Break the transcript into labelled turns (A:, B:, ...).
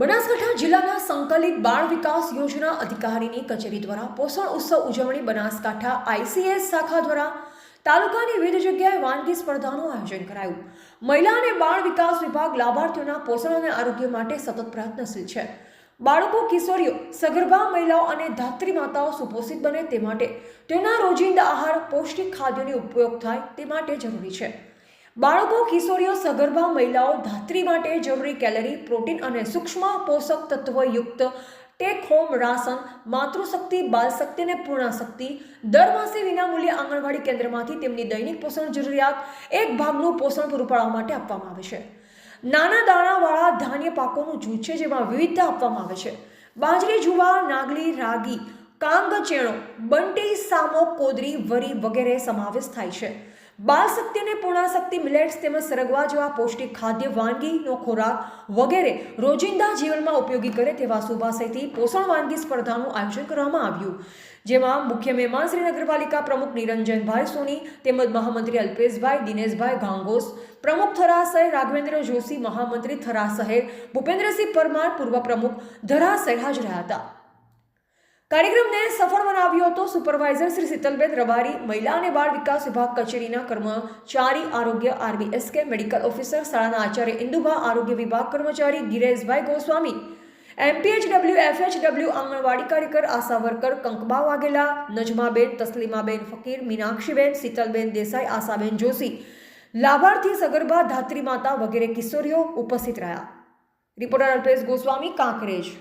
A: બનાસકાંઠા જિલ્લાના સંકલિત બાળ વિકાસ યોજના અધિકારીની કચેરી દ્વારા પોષણ ઉત્સવ ઉજવણી બનાસકાંઠા આઈસીએસ શાખા દ્વારા તાલુકાની વિવિધ જગ્યાએ વાનગી સ્પર્ધાનું આયોજન કરાયું. મહિલા અને બાળ વિકાસ વિભાગ લાભાર્થીઓના પોષણ અને આરોગ્ય માટે સતત પ્રયત્નશીલ છે. બાળકો, કિશોરીઓ, સગર્ભા મહિલાઓ અને ધાત્રી માતાઓ સુપોષિત બને તે માટે તેઓના રોજિંદા આહાર, પૌષ્ટિક ખાદ્યોનો ઉપયોગ થાય તે માટે જરૂરી છે. બાળકો, કિશોરીઓ, સગર્ભા મહિલાઓ ધાત્રી માટે જરૂરી કેલરી, પ્રોટીન અને સૂક્ષ્મ પોષક તત્વયુક્ત take home ration, Matrushakti, Balshakti અને પૂર્ણશક્તિ દર માસે વિનામૂલ્યે આંગણવાડી કેન્દ્રમાંથી તેમની દૈનિક પોષણ જરૂરિયાત એક ભાગનું પોષણ પૂરું પાડવા માટે આપવામાં આવે છે. નાના દાણાવાળા ધાન્ય પાકોનું જૂથ છે જેમાં વિવિધતા આપવામાં આવે છે. બાજરી, જુવાર, નાગલી, રાગી, કાંગ, ચેણો, બંટી, સામો, કોદરી, વરી વગેરે સમાવેશ થાય છે. બાળ શક્તિ અને પૂર્ણાશક્તિ મિલેટ્સ તેમજ સરગવા જેવા પૌષ્ટિક ખાદ્ય, વાનગીનો ખોરાક વગેરે રોજિંદા જીવનમાં ઉપયોગી કરે તેવા સુભાષયથી પોષણ વાનગી સ્પર્ધાનું આયોજન કરવામાં આવ્યું. જેમાં મુખ્ય મહેમાન શ્રી નગરપાલિકા પ્રમુખ નિરંજનભાઈ સોની તેમજ મહામંત્રી અલ્પેશભાઈ, દિનેશભાઈ ગાંગોસ, પ્રમુખ થરા રાઘવેન્દ્ર જોશી, મહામંત્રી થરા શહેર ભૂપેન્દ્રસિંહ પરમાર, પૂર્વ પ્રમુખ ધરા હાજર રહ્યા હતા. કાર્યક્રમને સફળ બનાવ્યો સુપરવાઇઝર શ્રી શીતલબેન રબારી મહિલા અને બાળ વિકાસ વિભાગ કચેરીના કર્મચારી આરોગ્ય આરબીએસકે મેડિકલ ઓફિસર શાળાના આચાર્ય ઇન્દુભા આરોગ્ય વિભાગ કર્મચારી ગિરેશભાઈ ગોસ્વામી એમપીએચડબલ્યુ એફએચડબલ્યુ આંગણવાડી કાર્યકર આશા વર્કર કંકબા વાઘેલા નજમાબેન તસ્લીમાબેન ફકીર મીનાક્ષીબેન શીતલબેન દેસાઈ આશાબેન જોશી લાભાર્થી સગર્ભા ધાત્રી માતા વગેરે કિશોરીઓ ઉપસ્થિત રહ્યા રિપોર્ટર અલ્પેશ ગોસ્વામી કાંકરેજ